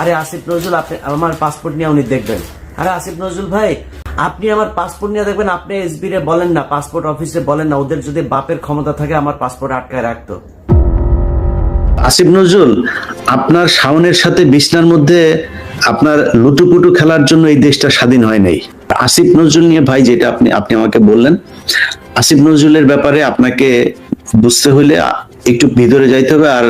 আরে আসিফ নজরুল, আপনি আমার পাসপোর্ট নিয়ে উনি দেখবেন। আরে আসিফ নজরুল ভাই, আপনি আমার পাসপোর্ট নিয়ে দেখবেন, আপনি এসবি রে বলেন না পাসপোর্ট অফিসে বলেন না, ওদের যদি বাপের ক্ষমতা থাকে, আমার পাসপোর্ট আটকায় রাখতো। আসিফ নজরুল, আপনার শাওনের সাথে বিছনার মধ্যে আপনার লুটুপুটু খেলার জন্য এই দেশটা স্বাধীন হয় নাই। আসিফ নজরুল নিয়ে ভাই, যেটা আপনি আপনি আমাকে বললেন, আসিফ নজরুলের ব্যাপারে আপনাকে বুঝতে হলে একটু ভিতরে যাইতে হবে আর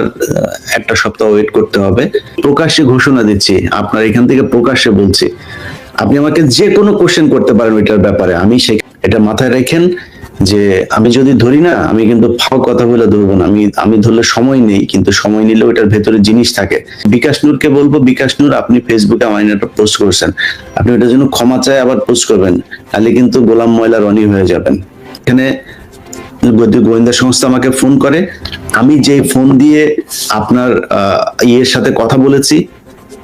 একটা সপ্তাহ ওয়েট করতে হবে। প্রকাশ্যে ঘোষণা দিচ্ছি, আপনার এখান থেকে প্রকাশ্যে বলছি। আপনি আমাকে যে কোনো কোশ্চেন করতে পারেন ওইটার ব্যাপারে। আমি সে এটা মাথায় রাখেন যে আমি যদি ধরি না, আমি কিন্তু ফাও কথা বলে ধরবো না। আমি আমি ধরলে সময় নেই, কিন্তু সময় নিলে ওইটার ভেতরে জিনিস থাকে। বিকাশ নূরকে বলব, বিকাশ নূর, আপনি ফেসবুকে আমার একটা পোস্ট করছেন। আপনি ওটার জন্য ক্ষমা চাই আবার পোস্ট করবেন, তাহলে কিন্তু গোলাম ময়লা রনি হয়ে যাবেন। এখানে গোয়েন্দা সংস্থা আমাকে ফোন করে। আমি যে ফোন দিয়ে আপনার আহ, ইয়ের সাথে কথা বলেছি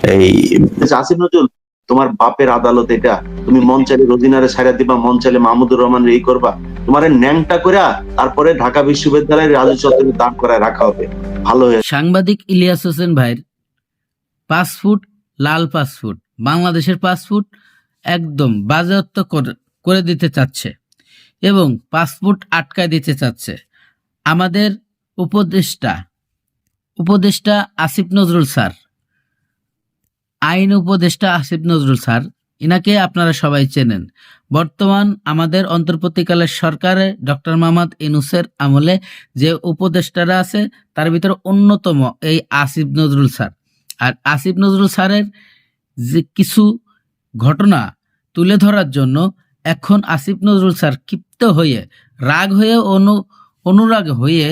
এই আসিফ নজরুল তোমার বাপের আদালত এটা। তুমি মন চাইলে রোজিনারে ছাড়া দিবা মন চাইলে মাহমুদুর রহমান এই করবা। তোমার ন্যাংটা করে তারপরে ঢাকা বিশ্ববিদ্যালয়ের রাজু চত্বরে দাঁড় করায় রাখা হবে। ভালো হয়ে সাংবাদিক ইলিয়াস হোসেন ভাইয়ের পাসপোর্ট লাল পাসপোর্ট বাংলাদেশের পাসপোর্ট একদম বাজেয়াপ্ত করে- করে দিতে চাচ্ছে। এবং পাসপোর্ট আটকায় দিতে চাচ্ছে। আমাদের উপদেষ্টা উপদেষ্টা আসিফ নজরুল স্যার, আইন উপদেষ্টা আসিফ নজরুল স্যার, ইনাকে আপনারা সবাই চেনেন। বর্তমান আমাদের অন্তর্বর্তীকালের সরকারে ডক্টর মোহাম্মদ ইনুসের আমলে যে উপদেষ্টারা আছে, তার ভিতরে অন্যতম এই আসিফ নজরুল স্যার। আর আসিফ নজরুল স্যারের যে কিছু ঘটনা তুলে ধরার জন্য এখন আসিফ নজরুল স্যার ক্ষিপ্ত হয়ে, রাগ হয়ে অনু, অনুরাগ হয়ে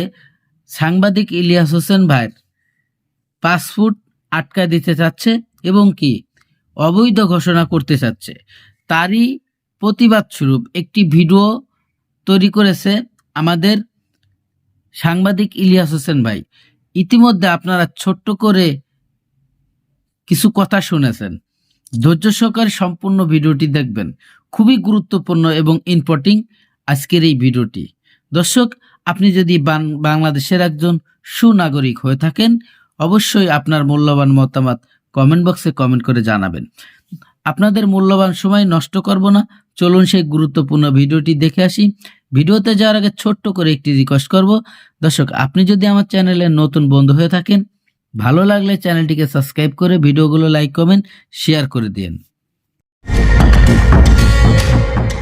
সাংবাদিক ইলিয়াস হোসেন ভাইয়ের পাসপোর্ট আটকায় দিতে চাচ্ছে এবং কি? অবৈধ ঘোষণা করতে চাচ্ছে। তারই প্রতিবাদ স্বরূপ একটি ভিডিও তৈরি করেছে আমাদের সাংবাদিক ইলিয়াস হোসেন ভাই। ইতিমধ্যে আপনারা ছোট্ট করে কিছু কথা শুনেছেন। ধৈর্য সহকারে সম্পূর্ণ ভিডিওটি দেখবেন। খুবই গুরুত্বপূর্ণ এবং ইম্পর্টিং আজকের এই ভিডিওটি। দর্শক, আপনি যদি বাংলাদেশের একজন সুনাগরিক হয়ে থাকেন, অবশ্যই আপনার মূল্যবান মতামত কমেন্ট বক্সে কমেন্ট করে জানাবেন। আপনাদের মূল্যবান সময় নষ্ট করব না। চলুন সেই গুরুত্বপূর্ণ ভিডিওটি দেখে আসি। ভিডিওতে যাওয়ার আগে ছোট্ট করে একটি রিকোয়েস্ট করব। দর্শক, আপনি যদি আমার চ্যানেলে নতুন বন্ধু হয়ে থাকেন, ভালো লাগলে চ্যানেলটিকে সাবস্ক্রাইব করে ভিডিওগুলো লাইক কমেন্ট শেয়ার করে দিন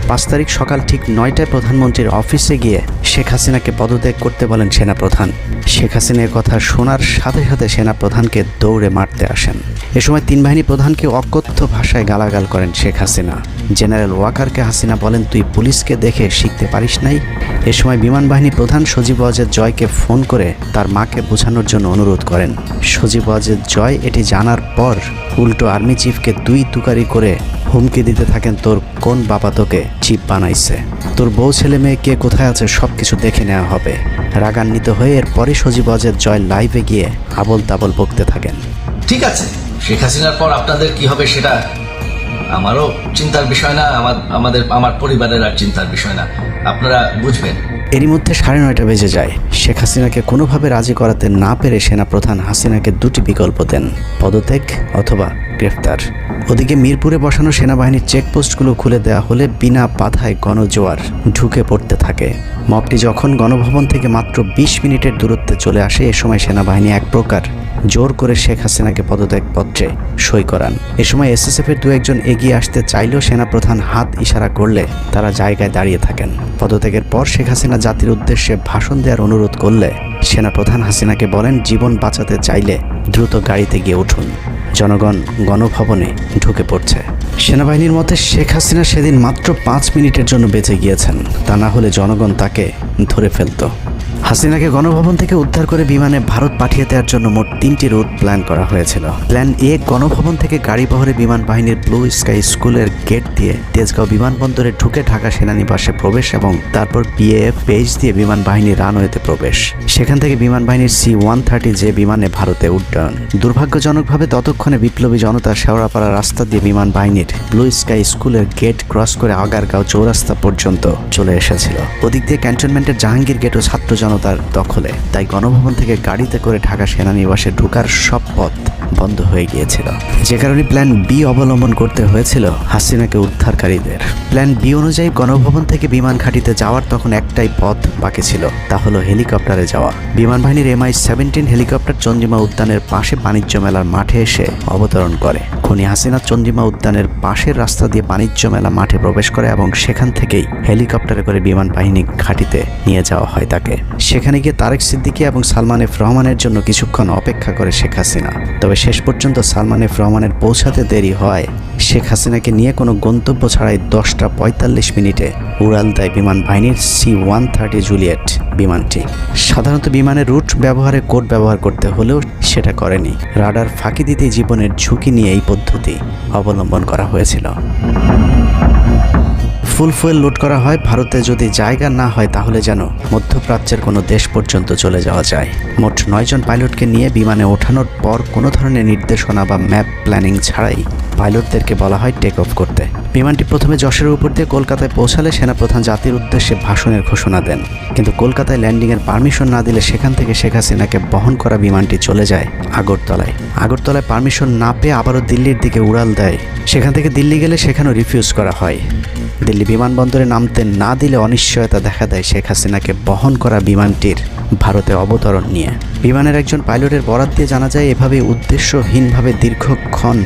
পাঁচ তারিখ সকাল ঠিক নয়টায় প্রধানমন্ত্রীর অফিসে গিয়ে শেখ হাসিনাকে পদত্যাগ করতে বলেন সেনাপ্রধান। শেখ হাসিনার কথা শোনার সাথে সাথে সেনাপ্রধানকে দৌড়ে মারতে আসেন। এ সময় তিন বাহিনী প্রধানকে অকথ্য ভাষায় গালাগাল করেন শেখ হাসিনা। জেনারেল ওয়াকারকে হাসিনা বলেন, তুই পুলিশকে দেখে শিখতে পারিস নাই? এ সময় বিমান বাহিনী প্রধান সজীব ওয়াজেদ জয়কে ফোন করে তার মাকে বোঝানোর জন্য অনুরোধ করেন। সজীব ওয়াজেদ জয় এটি জানার পর উল্টো আর্মি চিফকে দুই তুকারি করে হুমকি দিতে থাকেন তোর কোন বাবা তোকে চিপ বানাইছে? তোর বউ ছেলে মেয়ে কে কোথায় আছে সব কিছু দেখে নেওয়া হবে। রাগান্বিত হয়ে এরপরে সজীব অজের জয় লাইভে গিয়ে আবল তাবল বকতে থাকেন। ঠিক আছে। শেখ হাসিনার পর আপনাদের কি হবে সেটা আমারও চিন্তার বিষয় না আমার আমাদের আমার পরিবারের আর চিন্তার বিষয় না। আপনারা বুঝবেন। এরই মধ্যে সাড়ে নয়টা বেজে যায়। শেখ হাসিনাকে কোনোভাবে রাজি করাতে না পেরে সেনাপ্রধান হাসিনাকে দুটি বিকল্প দেন পদত্যাগ অথবা গ্রেফতার ওদিকে মিরপুরে বসানো সেনাবাহিনীর চেকপোস্টগুলো খুলে দেওয়া হলে বিনা বাধায় গণজোয়ার ঢুকে পড়তে থাকে। মপটি যখন গণভবন থেকে মাত্র বিশ মিনিটের দূরত্বে চলে আসে, এ সময় সেনাবাহিনী এক প্রকার জোর করে শেখ হাসিনাকে পদত্যাগপত্রে সই করান। এ সময় এসএসএফ এর দু একজন এগিয়ে আসতে চাইলেও সেনাপ্রধান হাত ইশারা করলে তারা জায়গায় দাঁড়িয়ে থাকেন। পদত্যাগের পর শেখ হাসিনা জাতির উদ্দেশ্যে ভাষণ দেওয়ার অনুরোধ করলে সেনাপ্রধান হাসিনাকে বলেন, জীবন বাঁচাতে চাইলে দ্রুত গাড়িতে গিয়ে উঠুন। জনগণ গণভবনে ঢুকে পড়ছে। সেনাবাহিনীর মতে শেখ হাসিনা সেদিন মাত্র পাঁচ মিনিটের জন্য বেঁচে গিয়েছেন। তা না হলে জনগণ তাকে ধরে ফেলত। হাসিনাকে গণভবন থেকে উদ্ধার করে বিমানে ভারত পাঠিয়ে দেওয়ার জন্য মোট তিনটি রুট প্ল্যান করা হয়েছিল। প্ল্যান এ, গণভবন থেকে গাড়ি বহরে বিমান বাহিনীর ব্লু স্কাই স্কুলের গেট দিয়ে তেজগাঁও বিমানবন্দরে ঢুকে ঢাকা সেনানিবাসে প্রবেশ এবং তারপর বিএএফ পেজ দিয়ে বিমান বাহিনীর রানওয়েতে প্রবেশ। সেখান থেকে বিমান বাহিনীর সি ওয়ান থার্টি যে বিমানে ভারতে উড্ডয়ন। দুর্ভাগ্যজনকভাবে ততক্ষণে বিপ্লবী জনতা শেওড়াপাড়া রাস্তা দিয়ে বিমান বাহিনীর ব্লু স্কাই স্কুলের গেট ক্রস করে আগারগাঁও চৌরাস্তা পর্যন্ত চলে এসেছিল। ওদিক দিয়ে ক্যান্টনমেন্টের জাহাঙ্গীর গেট ও ছাত্র জনতা জনতার দখলে। তাই গণভবন থেকে গাড়িতে করে ঢাকা সেনানিবাসে ঢোকার সব পথ বন্ধ হয়ে গিয়েছিল। যে কারণে প্ল্যান বি অবলম্বন করতে হয়েছিল হাসিনাকে উদ্ধারকারীদের। প্ল্যান বি অনুযায়ী গণভবন থেকে বিমান ঘাঁটিতে যাওয়ার তখন একটাই পথ বাকি ছিল, তা হলো হেলিকপ্টারে যাওয়া। বিমান বাহিনীর এমআই সেভেন্টিন হেলিকপ্টার চন্দ্রিমা উদ্যানের পাশে বাণিজ্য মেলার মাঠে এসে অবতরণ করে। খনি হাসিনা চন্দ্রিমা উদ্যানের পাশের রাস্তা দিয়ে বাণিজ্য মেলা মাঠে প্রবেশ করে এবং সেখান থেকেই হেলিকপ্টারে করে বিমান বাহিনী ঘাঁটিতে নিয়ে যাওয়া হয় তাকে। সেখানে গিয়ে তারেক সিদ্দিকী এবং সালমান এফ রহমানের জন্য কিছুক্ষণ অপেক্ষা করে শেখ হাসিনা। তবে শেষ পর্যন্ত সালমান এফ রহমানের পৌঁছাতে দেরি হয়। শেখ হাসিনাকে নিয়ে কোনো গন্তব্য ছাড়াই দশটা পঁয়তাল্লিশ মিনিটে উড়াল দেয় বিমান বাহিনীর সি ওয়ান থার্টি জুলিয়েট বিমানটি। সাধারণত বিমানের রুট ব্যবহারে কোড ব্যবহার করতে হলেও সেটা করেনি। রাডার ফাঁকি দিতে জীবনের ঝুঁকি নিয়ে এই পদ্ধতি অবলম্বন করা হয়েছিল। ফুল ফুয়েল লোড করা হয়, ভারতে যদি জায়গা না হয় তাহলে যেন মধ্যপ্রাচ্যের কোনো দেশ পর্যন্ত চলে যাওয়া যায়। মোট নয়জন পাইলটকে নিয়ে বিমানে ওঠানোর পর কোনো ধরনের নির্দেশনা বা ম্যাপ প্ল্যানিং ছাড়াই পাইলটদেরকে বলা হয় টেক অফ করতে। বিমানটি প্রথমে যশোরের উপর দিয়ে কলকাতায় পৌঁছালে সেনাপ্রধান জাতির উদ্দেশ্যে ভাষণের ঘোষণা দেন। কিন্তু কলকাতায় ল্যান্ডিংয়ের পারমিশন না দিলে সেখান থেকে শেখ হাসিনাকে বহন করা বিমানটি চলে যায় আগরতলায়। আগরতলায় পারমিশন না পেয়ে আবারও দিল্লির দিকে উড়াল দেয়। সেখান থেকে দিল্লি গেলে সেখানেও রিফিউজ করা হয়। দিল্লি বিমানবন্দরে নামতে না দিলে অনিশ্চয়তা দেখা দেয় শেখ হাসিনাকে বহন করা বিমানটির ভারতে অবতরণ নিয়ে। বিমানের একজন পাইলটের বরাত দিয়ে জানা যায় এভাবে উদ্দেশ্যহীনভাবে দীর্ঘক্ষণ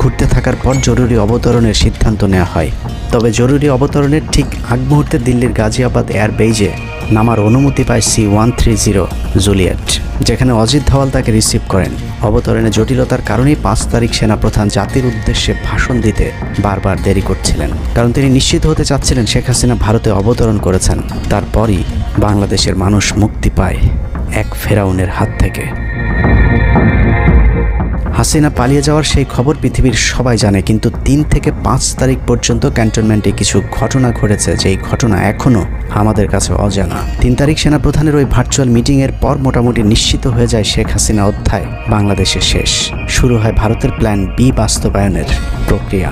ঘুরতে থাকার পর জরুরি অবতরণের সিদ্ধান্ত নেওয়া হয়। তবে জরুরি অবতরণের ঠিক আগ মুহূর্তে দিল্লির গাজিয়াবাদ এয়ারবেইজে নামার অনুমতি পায় C one three zero, Juliet, যেখানে অজিত ধওয়াল তাকে রিসিভ করেন। অবতরণে জটিলতার কারণেই পাঁচ তারিখ সেনাপ্রধান জাতির উদ্দেশ্যে ভাষণ দিতে বারবার দেরি করছিলেন। কারণ তিনি নিশ্চিত হতে চাচ্ছিলেন শেখ হাসিনা ভারতে অবতরণ করেছেন। তারপরই বাংলাদেশের মানুষ মুক্তি পায় এক ফেরাউনের হাত থেকে। হাসিনা পালিয়ে যাওয়ার সেই খবর পৃথিবীর সবাই জানে, কিন্তু তিন থেকে পাঁচ তারিখ পর্যন্ত ক্যান্টনমেন্টে কিছু ঘটনা ঘটেছে যেই ঘটনা এখনও আমাদের কাছে অজানা। তিন তারিখ সেনাপ্রধানের ওই ভার্চুয়াল মিটিংয়ের পর মোটামুটি নিশ্চিত হয়ে যায় শেখ হাসিনা অধ্যায়, বাংলাদেশে শেষ। শুরু হয় ভারতের প্ল্যান বি বাস্তবায়নের প্রক্রিয়া।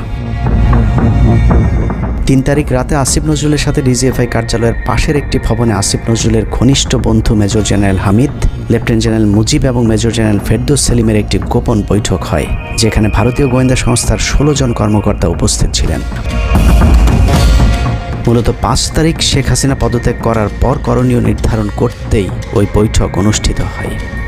তিন তারিখ রাতে আসিফ নজরুলের সাথে ডিজিএফআই কার্যালয়ের পাশের একটি ভবনে আসিফ নজরুলের ঘনিষ্ঠ বন্ধু major general Hamid lieutenant general Mujib এবং মেজর জেনারেল ফেরদৌস সেলিমের একটি গোপন বৈঠক হয়, যেখানে ভারতীয় গোয়েন্দা সংস্থার ষোলো জন কর্মকর্তা উপস্থিত ছিলেন। মূলত পাঁচ তারিখ শেখ হাসিনা পদত্যাগ করার পর করণীয় নির্ধারণ করতেই ওই বৈঠক অনুষ্ঠিত হয়।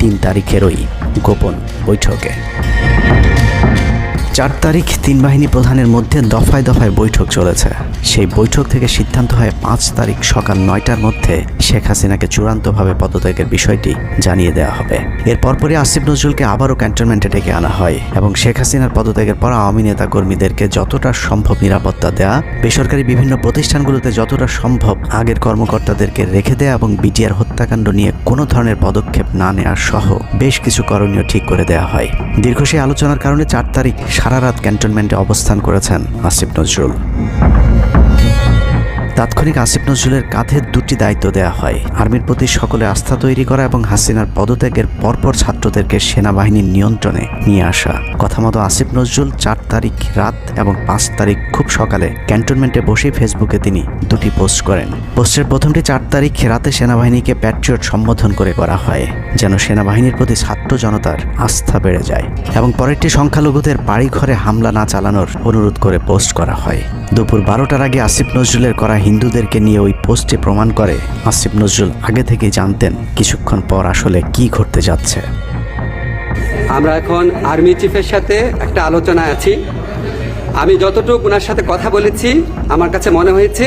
তিন তারিখের ওই গোপন বৈঠকে। চার তারিখ তিন বাহিনী প্রধানের মধ্যে দফায় দফায় বৈঠক চলেছে। সেই বৈঠক থেকে সিদ্ধান্ত হয় পাঁচ তারিখ সকাল নয়টার মধ্যে শেখ হাসিনাকে চূড়ান্তভাবে পদত্যাগের বিষয়টি জানিয়ে দেওয়া হবে। এর পরপরই আসিফ নজরুলকে আবারও ক্যান্টনমেন্টে ডেকে আনা হয় এবং শেখ হাসিনার পদত্যাগের পর আওয়ামী নেতা কর্মীদেরকে যতটা সম্ভব নিরাপত্তা দেয়া, বেসরকারি বিভিন্ন প্রতিষ্ঠানগুলোতে যতটা সম্ভব আগের কর্মকর্তাদেরকে রেখে দেয়া এবং বিটিআর হত্যাকাণ্ড নিয়ে কোনো ধরনের পদক্ষেপ না নেওয়ার সহ বেশ কিছু করণীয় ঠিক করে দেয়া হয়। দীর্ঘ সেই আলোচনার কারণে চার তারিখ সারা রাত ক্যান্টনমেন্টে অবস্থান করেছেন আসিফ নজরুল। তাৎক্ষণিক আসিফ নজরুলের কাঁধে দুটি দায়িত্ব দেওয়া হয়। আর্মির প্রতি সকলে আস্থা তৈরি করা এবং হাসিনার পদত্যাগের পরপর ছাত্রদেরকে সেনাবাহিনীর নিয়ন্ত্রণে নিয়ে আসা। কথা মতো আসিফ নজরুল চার তারিখ রাত এবং পাঁচ তারিখ খুব সকালে ক্যান্টনমেন্টে বসেই ফেসবুকে তিনি দুটি পোস্ট করেন। পোস্টের প্রথমটি চার তারিখ রাতে সেনাবাহিনীকে প্যাট্রিয়ট সম্বোধন করে করা হয়, যেন সেনাবাহিনীর প্রতি ছাত্র জনতার আস্থা বেড়ে যায় এবং পরেরটি সংখ্যালঘুদের বাড়িঘরে হামলা না চালানোর অনুরোধ করে পোস্ট করা হয়। দুপুর বারোটার আগে আসিফ নজরুলের করা হিন্দুদেরকে নিয়ে ওই পোস্টে প্রমাণ করে, আসিফ নজরুল আগে থেকেই জানতেন কিছুক্ষণ পর আসলে কি ঘটতে যাচ্ছে। আমরা এখন আর্মি চিফের সাথে একটা আলোচনায় আছি। আমি যতটুকু ওনার সাথে কথা বলেছি, আমার কাছে মনে হয়েছে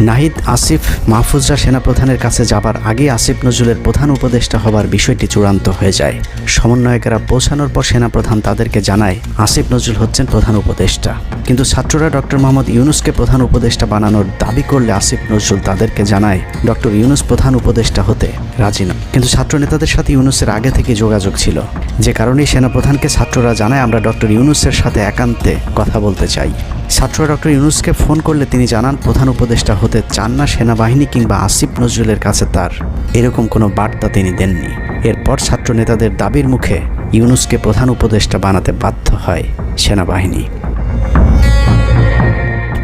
নাহিদ আসিফ মাহফুজরা সেনাপ্রধানের কাছে যাবার আগে আসিফ নজরুলের প্রধান উপদেষ্টা হবার বিষয়টি চূড়ান্ত হয়ে যায়। সমন্বয়কেরা পৌঁছানোর পর সেনাপ্রধান তাদেরকে জানায়, আসিফ নজরুল হচ্ছেন প্রধান উপদেষ্টা। কিন্তু ছাত্ররা ডক্টর মোহাম্মদ ইউনুসকে প্রধান উপদেষ্টা বানানোর দাবি করলে আসিফ নজরুল তাদেরকে জানায়, ডক্টর ইউনুস প্রধান উপদেষ্টা হতে রাজি না। কিন্তু ছাত্র নেতাদের সাথে ইউনুসের আগে থেকে যোগাযোগ ছিল। যে কারণেই সেনাপ্রধানকে ছাত্ররা জানায়, আমরা ডক্টর ইউনুসের সাথে একান্তে কথা বলতে চাই। ছাত্ররা ডক্টর ইউনুসকে ফোন করলে তিনি জানান, প্রধান উপদেষ্টা হতে চান না সেনাবাহিনী কিংবা আসিফ নজরুলের কাছে তার। এরকম কোনো বার্তা তিনি দেননি। এরপর ছাত্র নেতাদের দাবির মুখে ইউনুসকে প্রধান উপদেষ্টা বানাতে বাধ্য হয় সেনাবাহিনী।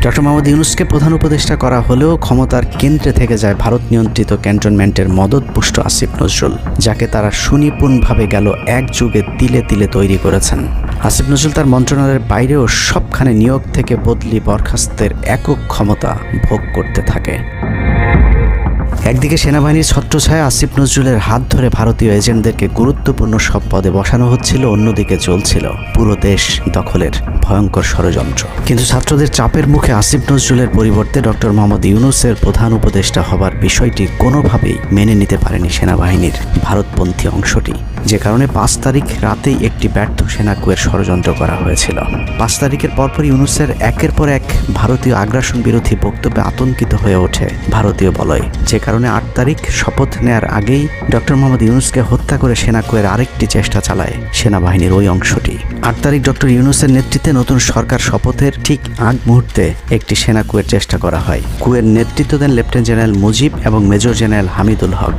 ডক্টর মোহাম্মদ ইউনুসকে প্রধান উপদেষ্টা করা হলেও ক্ষমতার কেন্দ্রে থেকে যায় ভারত নিয়ন্ত্রিত ক্যান্টনমেন্টের মদতপুষ্ট আসিফ নজরুল, যাকে তারা সুনিপুণভাবে গেল এক যুগে তিলে তিলে তৈরি করেছেন। আসিফ নজরুল তার মন্ত্রণালয়ের বাইরেও সবখানে নিয়োগ থেকে বদলি বরখাস্তের একক ক্ষমতা ভোগ করতে থাকে। একদিকে সেনাবাহিনীর ছত্রছায়া আসিফ নজরুলের হাত ধরে ভারতীয় এজেন্টদেরকে গুরুত্বপূর্ণ সব পদে বসানো হচ্ছিল, অন্যদিকে চলছিল পুরো দেশ দখলের ভয়ঙ্কর ষড়যন্ত্র। কিন্তু ছাত্রদের চাপের মুখে আসিফ নজরুলের পরিবর্তে ডক্টর মোহাম্মদ ইউনুসের প্রধান উপদেষ্টা হবার বিষয়টি কোনোভাবেই মেনে নিতে পারেনি সেনাবাহিনীর ভারতপন্থী অংশটি। যে কারণে পাঁচ তারিখ রাতেই একটি ব্যর্থ সেনাকুয়ের ষড়যন্ত্র করা হয়েছিল। পাঁচ তারিখের পরপর ইউনুসের একের পর এক ভারতীয় আগ্রাসন বিরোধী বক্তব্যে আতঙ্কিত হয়ে ওঠে ভারতীয় বলয়। যে কারণে আট তারিখ শপথ নেয়ার আগেই ডক্টর মোহাম্মদ ইউনুসকে হত্যা করে সেনাকুয়ের আরেকটি চেষ্টা চালায় সেনাবাহিনীর ওই অংশটি। আট তারিখ ডক্টর ইউনুসের নেতৃত্বে নতুন সরকার শপথের ঠিক আগ মুহূর্তে একটি সেনা কুয়ের চেষ্টা করা হয়। কুয়ের নেতৃত্ব দেন লেফটেন্যান্ট জেনারেল মুজিব এবং মেজর জেনারেল হামিদুল হক।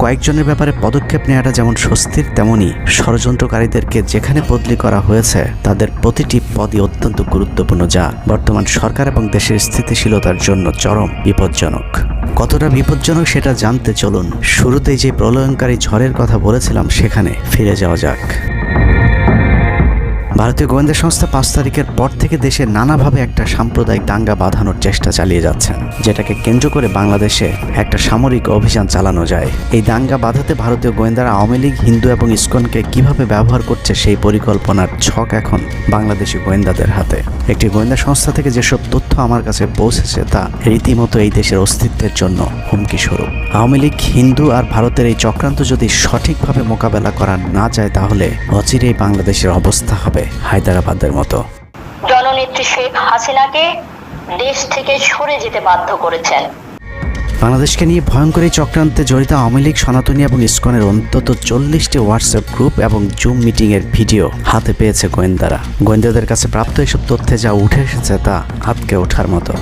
কয়েকজনের ব্যাপারে পদক্ষেপ নেওয়াটা যেমন স্বস্তির তেমনই ষড়যন্ত্রকারীদেরকে যেখানে বদলি করা হয়েছে, তাদের প্রতিটি পদই অত্যন্ত গুরুত্বপূর্ণ যা বর্তমান সরকার এবং দেশের স্থিতিশীলতার জন্য চরম বিপজ্জনক। কতটা বিপজ্জনক সেটা জানতে চলুন। শুরুতেই যে প্রলয়নকারী ঝড়ের কথা বলেছিলাম, সেখানে ফিরে যাওয়া যাক। ভারতীয় গোয়েন্দা সংস্থা পাঁচ তারিখের পর থেকে দেশে নানাভাবে একটা সাম্প্রদায়িক দাঙ্গা বাঁধানোর চেষ্টা চালিয়ে যাচ্ছেন, যেটাকে কেন্দ্র করে বাংলাদেশে একটা সামরিক অভিযান চালানো যায়। এই দাঙ্গা বাঁধাতে ভারতীয় গোয়েন্দারা আওয়ামী লীগ, হিন্দু এবং ইস্কনকে কীভাবে ব্যবহার করছে সেই পরিকল্পনার ছক এখন বাংলাদেশি গোয়েন্দাদের হাতে। একটি গোয়েন্দা সংস্থা থেকে যেসব তথ্য আমার কাছে পৌঁছেছে তা রীতিমতো এই দেশের অস্তিত্বের জন্য হুমকি স্বরূপ আওয়ামী লীগ, হিন্দু আর ভারতের এই চক্রান্ত যদি সঠিকভাবে মোকাবেলা করা না যায় তাহলে অচিরেই বাংলাদেশের অবস্থা হবে হায়দ্রাবাদের মতো। জননেত্রী শেখ হাসিনাকে দেশ থেকে সরে যেতে বাধ্য করেছেন। বাংলাদেশকে নিয়ে ভয়ঙ্কর এই চক্রান্তে জড়িত আওয়ামী লীগ সনাতনী এবং ইস্কনের অন্তত চল্লিশটি হোয়াটসঅ্যাপ গ্রুপ এবং জুম মিটিংয়ের ভিডিও হাতে পেয়েছে গোয়েন্দারা। গোয়েন্দাদের কাছে প্রাপ্ত এসব তথ্যে যা উঠে এসেছে তা আটকে ওঠার মতো।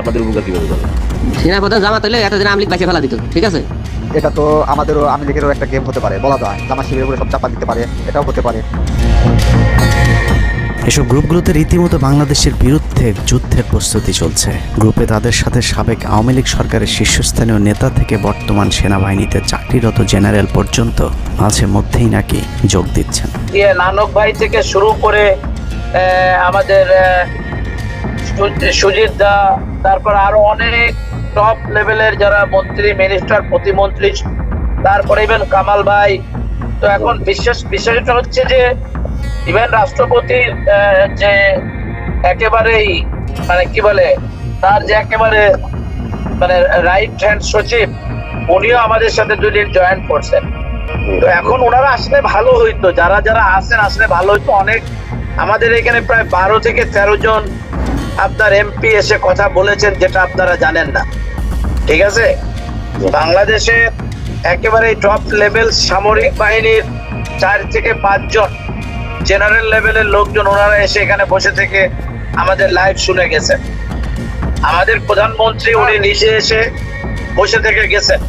আপনাদের উপকার কীভাবে করবে সেনাপ্রধান জামাত হলে এতদিন আমলিক বাইসে ফেলা দিত ঠিক আছে? এটা তো আমাদেরও আমি লীগেরও একটা গেম হতে পারে বলা যায়। জামা শিবিরের উপরে সব চাপা দিতে পারে এটাও হতে পারে। এসব গ্রুপগুলোতে রীতিমতো বাংলাদেশের বিরুদ্ধে যুদ্ধের প্রস্তুতি চলছে। গ্রুপে তাদের সাথে সাবেক আওয়ামী লীগ সরকারের শীর্ষস্থানীয় নেতা থেকে বর্তমান সেনাবাহিনীতে চাকরিরত জেনারেল পর্যন্ত মাঝে মধ্যেই নাকি যোগ দিচ্ছেন। নানক ভাই থেকে শুরু করে আহ, আমাদের সুজিত দা তারপর আরও অনেক টপ লেভেলের যারা মন্ত্রী মিনিস্টার প্রতিমন্ত্রী, তারপরে ইভেন কামাল ভাই, তো এখন বিশেষ বিষয়টা হচ্ছে যে ইভেন রাষ্ট্রপতির যে একেবারেই মানে কি বলে, তার যে একেবারে মানে রাইট হ্যান্ড সচিব, উনিও আমাদের সাথে দুদিন জয়েন করছেন। তো এখন ওনারা আসলে ভালো হইতো, যারা যারা আসেন আসলে ভালো হইতো। অনেক, আমাদের এখানে প্রায় বারো থেকে তেরো জন আপনার এমপি এসে কথা বলেছেন, যেটা আপনারা জানেন না। ঠিক আছে? বাংলাদেশে একেবারে টপ লেভেল সামরিক বাহিনীর চার থেকে পাঁচজন জেনারেল লেভেলের লোকজন ওনারা এসে এখানে বসে থেকে আমাদের লাইভ শুনে গেছেন। আমাদের প্রধানমন্ত্রী উনি নিজে এসে বসে থেকে গেছেন।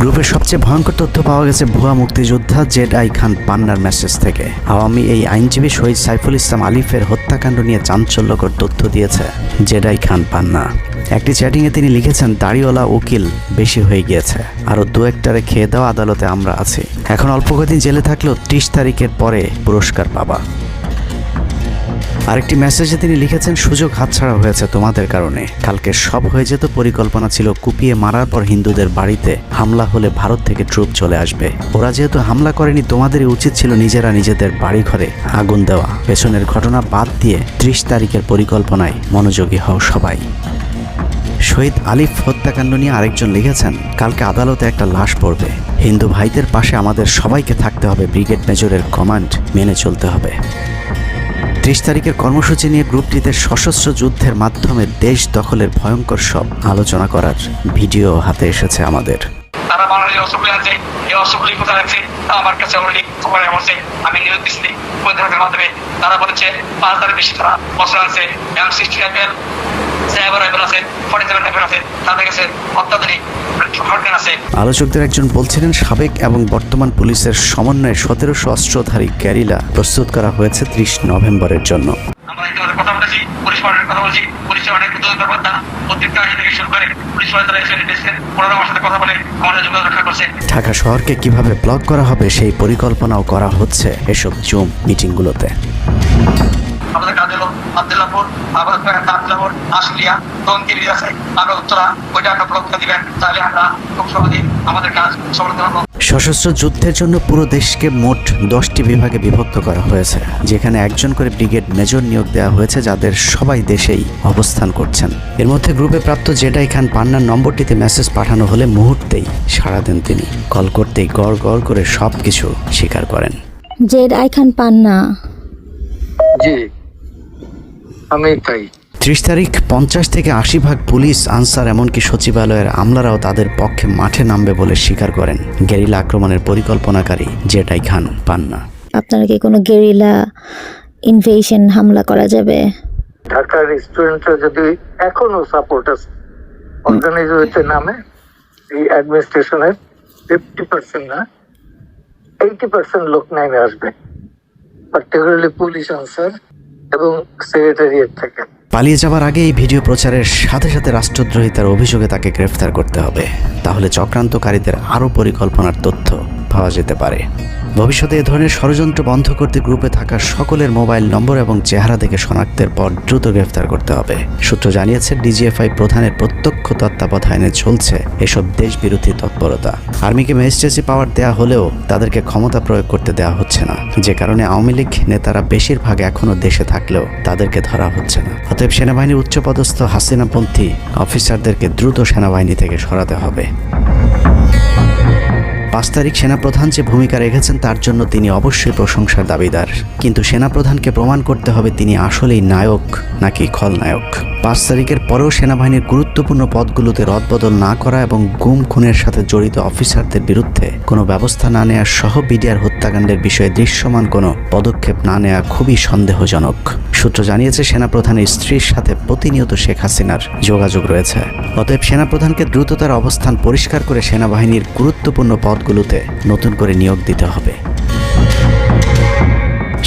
গ্রুপের সবচেয়ে ভয়ঙ্কর তথ্য পাওয়া গেছে ভুয়া মুক্তিযোদ্ধা জেড আই খান পান্নার মেসেজ থেকে। আওয়ামী এই আইনজীবী শহীদ সাইফুল ইসলাম আলিফের হত্যাকাণ্ড নিয়ে চাঞ্চল্যকর তথ্য দিয়েছে জেড আই খান পান্না। একটি চ্যাটিংয়ে তিনি লিখেছেন, দাড়িওয়ালা উকিল বেশি হয়ে গিয়েছে। আরও দু একটারে খেয়ে দেওয়া আদালতে আমরা আছি। এখন অল্প কদিন জেলে থাকলেও ত্রিশ তারিখের পরে পুরস্কার পাবা। আরেকটি মেসেজে তিনি লিখেছেন, সুযোগ হাতছাড়া হয়েছে তোমাদের কারণে। কালকে সব হয়ে যেত পরিকল্পনা ছিল কুপিয়ে মারার পর হিন্দুদের বাড়িতে হামলা হলে ভারত থেকে ট্রুপ চলে আসবে। ওরা যেহেতু হামলা করেনি, তোমাদেরই উচিত ছিল নিজেরা নিজেদের বাড়ি ঘরে আগুন দেওয়া। পেছনের ঘটনা বাদ দিয়ে ত্রিশ তারিখের পরিকল্পনায় মনোযোগী হও সবাই। শহীদ আলিফ হত্যাকাণ্ড নিয়ে আরেকজন লিখেছেন, কালকে আদালতে একটা লাশ পড়বে। হিন্দু ভাইদের পাশে আমাদের সবাইকে থাকতে হবে, ব্রিগেড মেজরের কমান্ড মেনে চলতে হবে। ত্রিশ তারিখের কর্মসূচি নিয়ে গ্রুপটিতে সশস্ত্র যুদ্ধের মাধ্যমে দেশ দখলের ভয়ঙ্কর সব আলোচনা করার ভিডিও হাতে এসেছে আমাদের। তারা আমার কাছে বলেছে, পাঁচ বেশি তারা আছে টাইপের রাইফেল আছে ফর্টি সেভেন টাইপের আছে তাদের কাছে অত্যাধুনিক আলোচকদের একজন বলছিলেন সাবেক এবং বর্তমান পুলিশের সমন্বয়ে সতেরোশো অস্ত্রধারী ক্যারিলা প্রস্তুত করা হয়েছে ত্রিশ নভেম্বরের জন্য। আমরা ইতিমধ্যে কথা বলেছি পুলিশ পার্টির কথা বলছি পুলিশের অনেক তদন্তকর্তা প্রত্যেকটা আইন থেকে শুরু করে পুলিশ পার্টি এসে এসেছেন ওনারা আমার সাথে কথা বলে আমাদের যোগাযোগ রক্ষা করছে। ঢাকা শহরকে কীভাবে ব্লক করা হবে সেই পরিকল্পনাও করা হচ্ছে এসব জুম মিটিংগুলোতে। আবদুল্লাপুর আবার আবদুল্লাপুর আশুলিয়া তনকিরি আছে আমরা উত্তরা ওইটা একটা ব্লক দিবেন তাহলে আমরা খুব সহজেই আমাদের কাজ সফল সশস্ত্র যুদ্ধের জন্য পুরো দেশকে মোট দশটি বিভাগে বিভক্ত করা হয়েছে যেখানে একজন করে ব্রিগেড মেজর নিয়োগ দেওয়া হয়েছে যাদের সবাই দেশেই অবস্থান করছেন। এর মধ্যে গ্রুপে প্রাপ্ত জেডাই খান পান্নার নম্বরটিতে মেসেজ পাঠানো হলে মুহূর্তেই সাড়া দেন তিনি। কল করতেই গড় গড় করে সব কিছু স্বীকার করেন। জেড আইখান পান্না। জি। আমি তাই। ত্রিশ তারিখ পঞ্চাশ থেকে আশি ভাগ পুলিশ আনসার এমনকি সচিবালয়ের আমলারাও তাদের পক্ষে মাঠে নামবে বলে স্বীকার করেন গেরিলা আক্রমণের পরিকল্পনাকারী জেটাই খান পান্না। আপনারা কি কোনো গেরিলা ইনভেশন হামলা করা যাবে? ঢাকার স্টুডেন্টরা যদি এখনও সাপোর্ট আছে অর্গানাইজ হইতে নামে এই অ্যাডমিনিস্ট্রেশনের ফিফটি পার্সেন্ট না এইটি পার্সেন্ট লোক নেমে আসবে। পার্টিকুলারলি পুলিশ আনসার এবং সেক্রেটারিয়েট থেকে। পালিয়ে যাওয়ার আগে এই ভিডিও প্রচারের সাথে সাথে রাষ্ট্রদ্রোহিতার অভিযোগে তাকে গ্রেফতার করতে হবে। তাহলে চক্রান্তকারীদের আরও পরিকল্পনার তথ্য পাওয়া যেতে পারে। ভবিষ্যতে এ ধরনের ষড়যন্ত্র বন্ধ করতে গ্রুপে থাকা সকলের মোবাইল নম্বর এবং চেহারা দেখে শনাক্তের পর দ্রুত গ্রেফতার করতে হবে। সূত্র জানিয়েছে, ডিজিএফআই প্রধানের প্রত্যক্ষ তত্ত্বাবধানে চলছে এসব দেশ বিরোধী তৎপরতা। আর্মিকে ম্যাজিস্ট্রেসি পাওয়ার দেয়া হলেও তাদেরকে ক্ষমতা প্রয়োগ করতে দেওয়া হচ্ছে না। যে কারণে আওয়ামী লীগ নেতারা বেশিরভাগ এখনও দেশে থাকলেও তাদেরকে ধরা হচ্ছে না। অতএব সেনাবাহিনীর উচ্চপদস্থ হাসিনাপন্থী অফিসারদেরকে দ্রুত সেনাবাহিনী থেকে সরাতে হবে। পাঁচ তারিখ সেনাপ্রধান যে ভূমিকা রেখেছেন তার জন্য তিনি অবশ্যই প্রশংসার দাবিদার। কিন্তু সেনাপ্রধানকে প্রমাণ করতে হবে তিনি আসলেই নায়ক নাকি খলনায়ক। পাঁচ তারিখের পরেও সেনাবাহিনীর গুরুত্বপূর্ণ পদগুলোতে রদবদল না করা এবং গুম খুনের সাথে জড়িত অফিসারদের বিরুদ্ধে কোনো ব্যবস্থা না নেওয়া সহ বিডিআর হত্যাকাণ্ডের বিষয়ে দৃশ্যমান কোনো পদক্ষেপ না নেওয়া খুবই সন্দেহজনক। সূত্র জানিয়েছে, সেনাপ্রধানের স্ত্রীর সাথে প্রতিনিয়ত শেখ হাসিনার যোগাযোগ রয়েছে। অতএব সেনাপ্রধানকে দ্রুত তার অবস্থান পরিষ্কার করে সেনাবাহিনীর গুরুত্বপূর্ণ পদগুলোতে নতুন করে নিয়োগ দিতে হবে।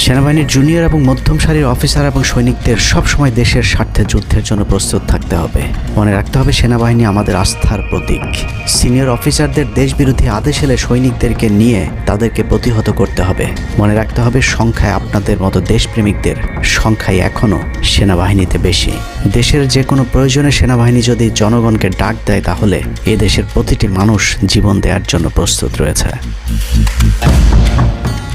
সেনাবাহিনীর জুনিয়র এবং মধ্যম সারির অফিসার এবং সৈনিকদের সবসময় দেশের স্বার্থে যুদ্ধের জন্য প্রস্তুত থাকতে হবে। মনে রাখতে হবে সেনাবাহিনী আমাদের আস্থার প্রতীক। সিনিয়র অফিসারদের দেশবিরোধী আদেশ এলে সৈনিকদেরকে নিয়ে তাদেরকে প্রতিহত করতে হবে। মনে রাখতে হবে সংখ্যায় আপনাদের মতো দেশপ্রেমিকদের সংখ্যাই এখনও সেনাবাহিনীতে বেশি। দেশের যে কোনো প্রয়োজনে সেনাবাহিনী যদি জনগণকে ডাক দেয় তাহলে এ দেশের প্রতিটি মানুষ জীবন দেওয়ার জন্য প্রস্তুত রয়েছে।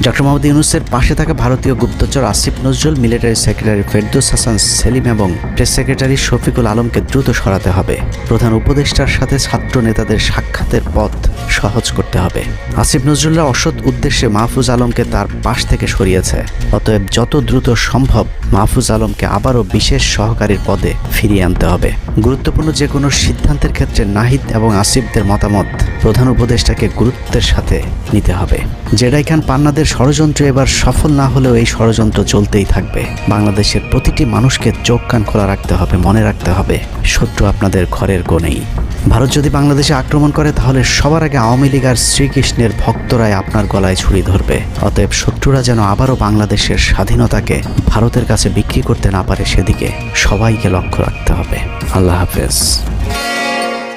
ডক্টর মোহাম্মদ ইউনুসের পাশে থাকা ভারতীয় গুপ্তচর আসিফ নজরুল, মিলিটারি সেক্রেটারি ফেরদৌস হাসান সেলিম এবং প্রেস সেক্রেটারি শফিকুল আলমকে দ্রুত সরাতে হবে। প্রধান উপদেষ্টার সাথে ছাত্র নেতাদের সাক্ষাতের পথ সহজ করতে হবে। আসিফ নজরুল্লাহ অসৎ উদ্দেশ্যে মাহফুজ আলমকে তার পাশ থেকে সরিয়েছে। অতএব যত দ্রুত সম্ভব মাহফুজ আলমকে আবারও বিশেষ সহকারীর পদে ফিরিয়ে আনতে হবে। গুরুত্বপূর্ণ যে কোনো সিদ্ধান্তের ক্ষেত্রে নাহিদ এবং আসিফদের মতামত প্রধান উপদেষ্টাকে গুরুত্বের সাথে নিতে হবে। জেডাই খান পান্নাদের ষড়যন্ত্র এবার সফল না হলেও এই ষড়যন্ত্র চলতেই থাকবে। বাংলাদেশের প্রতিটি মানুষকে চোখ কান খোলা রাখতে হবে, মনে রাখতে হবে। শত্রু আপনাদের ঘরের কোণেই। ভারত যদি বাংলাদেশে আক্রমণ করে, তাহলে সবার আগে আওয়ামী লীগ আর শ্রীকৃষ্ণের ভক্তরাই আপনার গলায় ছুরি ধরবে। অতএব শত্রুরা যেন আবারও বাংলাদেশের স্বাধীনতাকে ভারতের কাছে বিক্রি করতে না পারে সেদিকে সবাইকে লক্ষ্য রাখতে হবে। আল্লাহ হাফেজ।